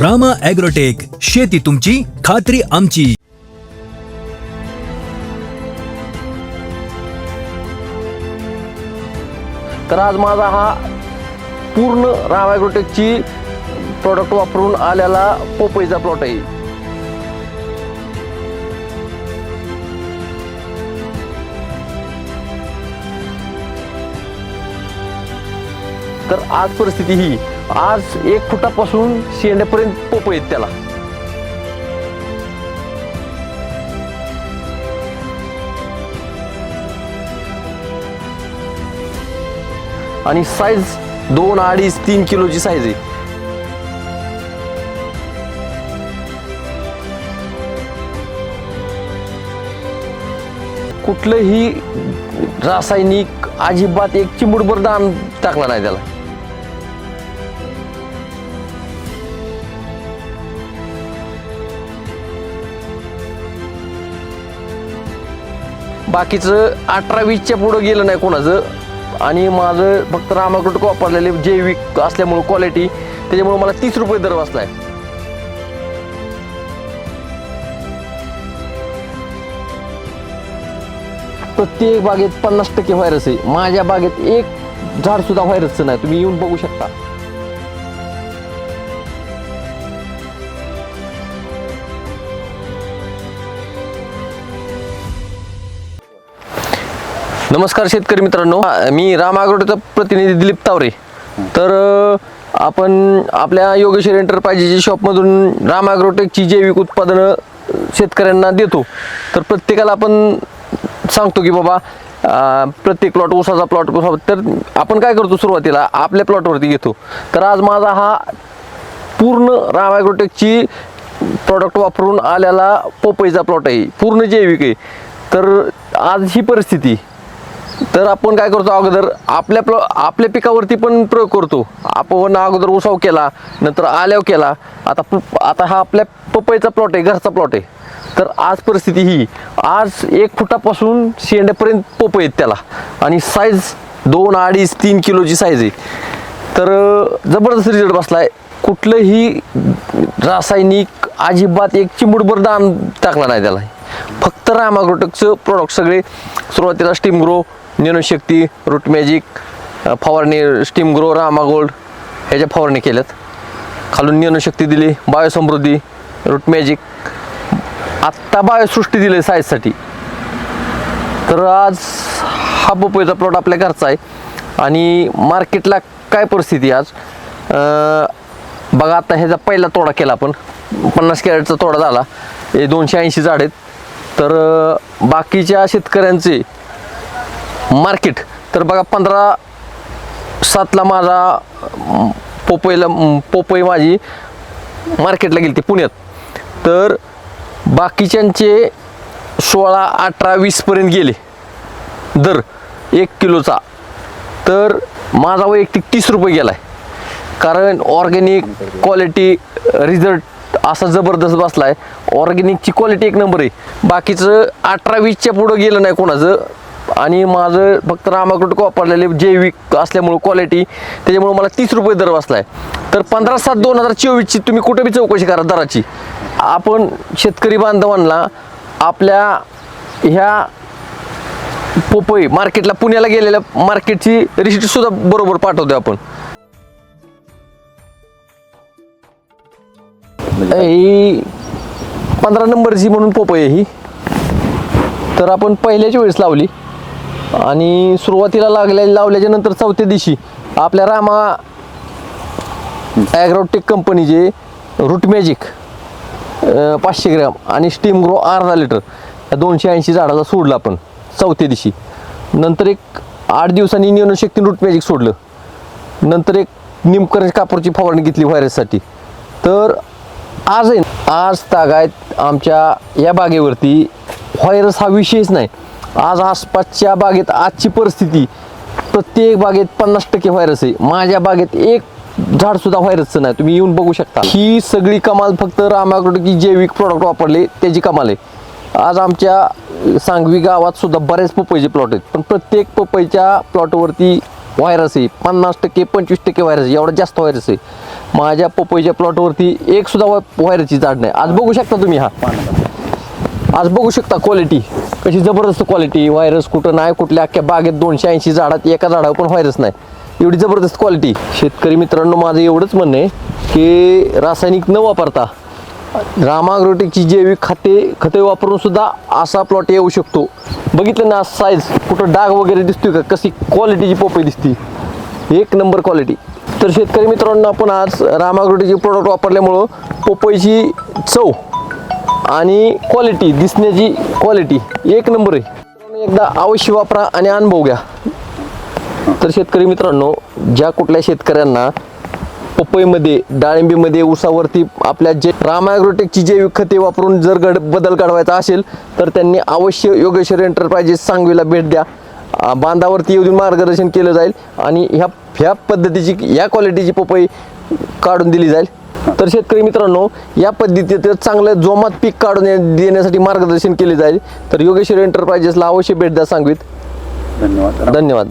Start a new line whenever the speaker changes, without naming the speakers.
Rama agrotech शेती तुमची खात्री आमची.
तर आज माझा हा पूर्ण रामा ॲग्रोटेकची प्रॉडक्ट वापरून आलेला पोपईचा प्लॉट आहे. तर आज परिस्थिती ही आज एक फुटापासून शेंड्यापर्यंत पोप आहेत त्याला. आणि साईज दोन अडीच तीन किलोची साईज आहे. कुठलंही रासायनिक अजिबात एक चिमुटभर दान टाकला नाही त्याला. बाकीचं अठरा वीसच्या पुढं गेलं नाही कोणाचं. आणि माझं फक्त रामाकृट वापरलेले जैविक असल्यामुळं क्वालिटी त्याच्यामुळं मला तीस रुपये दर बसलाय प्रत्येक बागेत पन्नास टक्के व्हायरस आहे. माझ्या बागेत एक झाड सुद्धा व्हायरसचं नाही. तुम्ही येऊन बघू शकता. नमस्कार शेतकरी मित्रांनो. मी राम आगरोटेचा प्रतिनिधी दिलीप तावरे. तर आपण आपल्या योगेश्वर एंटरप्राइजेसच्या शॉपमधून राम आग्रोटेकची जैविक उत्पादनं शेतकऱ्यांना देतो. तर प्रत्येकाला आपण सांगतो की बाबा प्रत्येक प्लॉट ऊसाचा प्लॉट तर आपण काय करतो सुरुवातीला? आपल्या प्लॉटवरती घेतो. तर आज माझा हा पूर्ण राम आग्रोटेकची प्रॉडक्ट वापरून आलेला पोपईचा प्लॉट आहे. पूर्ण जैविक आहे. तर आज ही परिस्थिती. तर आपण काय करतो अगोदर आपल्या प्ल आपल्या पिकावरती पण प्रयोग करतो. आपण अगोदर उसाव केला नंतर आल्याव केला. आता आता हा आपल्या पपईचा प्लॉट आहे घरचा प्लॉट आहे. तर आज परिस्थिती ही आज एक फुटापासून शेंड्यापर्यंत पोप आहेत त्याला. आणि साईज दोन अडीच तीन किलोची साईज आहे. तर जबरदस्त रिझल्ट बसलाय. कुठलंही रासायनिक अजिबात एक चिमुडभर दान टाकला नाही त्याला. फक्त रामाग्रोटेकचं प्रोडक्ट सगळे सुरुवातीला steam grow Shakti root magic फवारणी स्टीम ग्रो रामा गोल्ड ह्याच्या फवारणी केल्यात. खालून शक्ती दिली बायोसमृद्धी रूट मॅजिक. आत्ता बायोसृष्टी दिली साईजसाठी. तर आज हा पपईचा प्लॉट आपल्या घरचा आहे. आणि मार्केटला काय परिस्थिती आज? बघा आता ह्याचा पहिला तोडा केला आपण. पन्नास कॅरेटचा तोडा झाला. हे दोनशे ऐंशी झाड आहेत. तर बाकीच्या शेतकऱ्यांचे मार्केट. तर बघा पंधरा सातला माझा पोपईला पोपई माझी मार्केटला गेली ती पुण्यात. तर बाकीच्यांचे सोळा अठरा वीसपर्यंत गेले. दर एक किलोचा. तर माझा वैयक्तिक तीस रुपये गेला आहे कारण ऑर्गॅनिक क्वालिटी रिझल्ट असा जबरदस्त बसला आहे ऑर्गॅनिकची क्वालिटी एक नंबर आहे. बाकीचं अठरा वीसच्या पुढं गेलं नाही कोणाचं. आणि माझं फक्त रामाकडं वापरलेले जैविक असल्यामुळं क्वालिटी त्याच्यामुळे मला तीस रुपये दर बसला आहे तर पंधरा सात दोन हजार चोवीसची तुम्ही कुठे बी चौकशी करा दराची. आपण शेतकरी बांधवांना आपल्या ह्या पोपई मार्केटला पुण्याला गेलेल्या मार्केटची रिसिट सुद्धा बरोबर पाठवतोय आपण. ही पंधरा नंबरची म्हणून पोपई ही. तर आपण पहिल्याच वेळेस लावली. आणि सुरुवातीला लागल्या लावल्याच्या नंतर चौथ्या दिवशी आपल्या रामा ॲग्रोटेक कंपनीचे रूट मॅजिक पाचशे ग्रॅम आणि स्टीम ग्रो अर्धा लिटर या दोनशे ऐंशी झाडाला सोडलं आपण चौथ्या दिवशी. नंतर एक आठ दिवसांनी नियनशक्ती रूट मॅजिक सोडलं. नंतर एक निमकर कापूरची फवारणी घेतली व्हायरससाठी तर आज आहे आज तागायत आमच्या या बागेवरती व्हायरस हा विषयच नाही. आज आसपासच्या बागेत आजची परिस्थिती प्रत्येक बागेत पन्नास टक्के व्हायरस आहे. माझ्या बागेत एक झाड सुद्धा व्हायरसचं नाही. तुम्ही येऊन बघू शकता. ही सगळी कमाल फक्त रामाकडे जैविक प्रॉडक्ट वापरले त्याची कमाल आहे. आज आमच्या सांगवी गावात सुद्धा बरेच पपईचे प्लॉट आहेत. पण प्रत्येक पपईच्या प्लॉटवरती व्हायरस आहे. पन्नास टक्के पंचवीस टक्के व्हायरस आहे. एवढा जास्त व्हायरस आहे. माझ्या पपईच्या प्लॉटवरती एक सुद्धा व्हायरसची झाड नाही. आज बघू शकता तुम्ही हा. आज बघू शकता क्वालिटी कशी जबरदस्त क्वालिटी व्हायरस कुठं नाही कुठल्या अख्ख्या बागेत दोनशे ऐंशी झाडात एका झाडावर पण व्हायरस नाही. एवढी जबरदस्त क्वालिटी शेतकरी मित्रांनो माझं एवढंच म्हणणं आहे की रासायनिक न वापरता रामाग्रोटिकची जैविक खाते खते वापरून सुद्धा असा प्लॉट येऊ शकतो. बघितलं ना साईज कुठं डाग वगैरे दिसतोय का? कशी क्वालिटीची पोपई दिसती. एक नंबर क्वालिटी तर शेतकरी मित्रांनो आपण आज रामाग्रोटीचे प्रोडक्ट वापरल्यामुळं पोपईची चव आणि क्वालिटी दिसण्याची क्वालिटी एक नंबर आहे. एकदा अवश्य वापरा आणि अनुभव घ्या. तर शेतकरी मित्रांनो ज्या कुठल्या शेतकऱ्यांना पपईमध्ये डाळिंबीमध्ये ऊसावरती आपल्या जे रामायग्रोटेकची जैविक खते वापरून जर गड बदल घडवायचा असेल तर त्यांनी अवश्य योगेश्वर एंटरप्राइजेस सांगवीला भेट द्या. बांधावरती येऊन मार्गदर्शन केलं जाईल आणि ह्या ह्या पद्धतीची ह्या क्वालिटीची पपई काढून दिली जाईल. तर शेतकरी मित्रांनो या पद्धतीत चांगलं जोमात पीक काढून देण्यासाठी मार्गदर्शन केले जाईल. तर योगेश्वर एंटरप्राइजेसला अवश्य भेट द्या सांगवीत.
धन्यवाद.
धन्यवाद.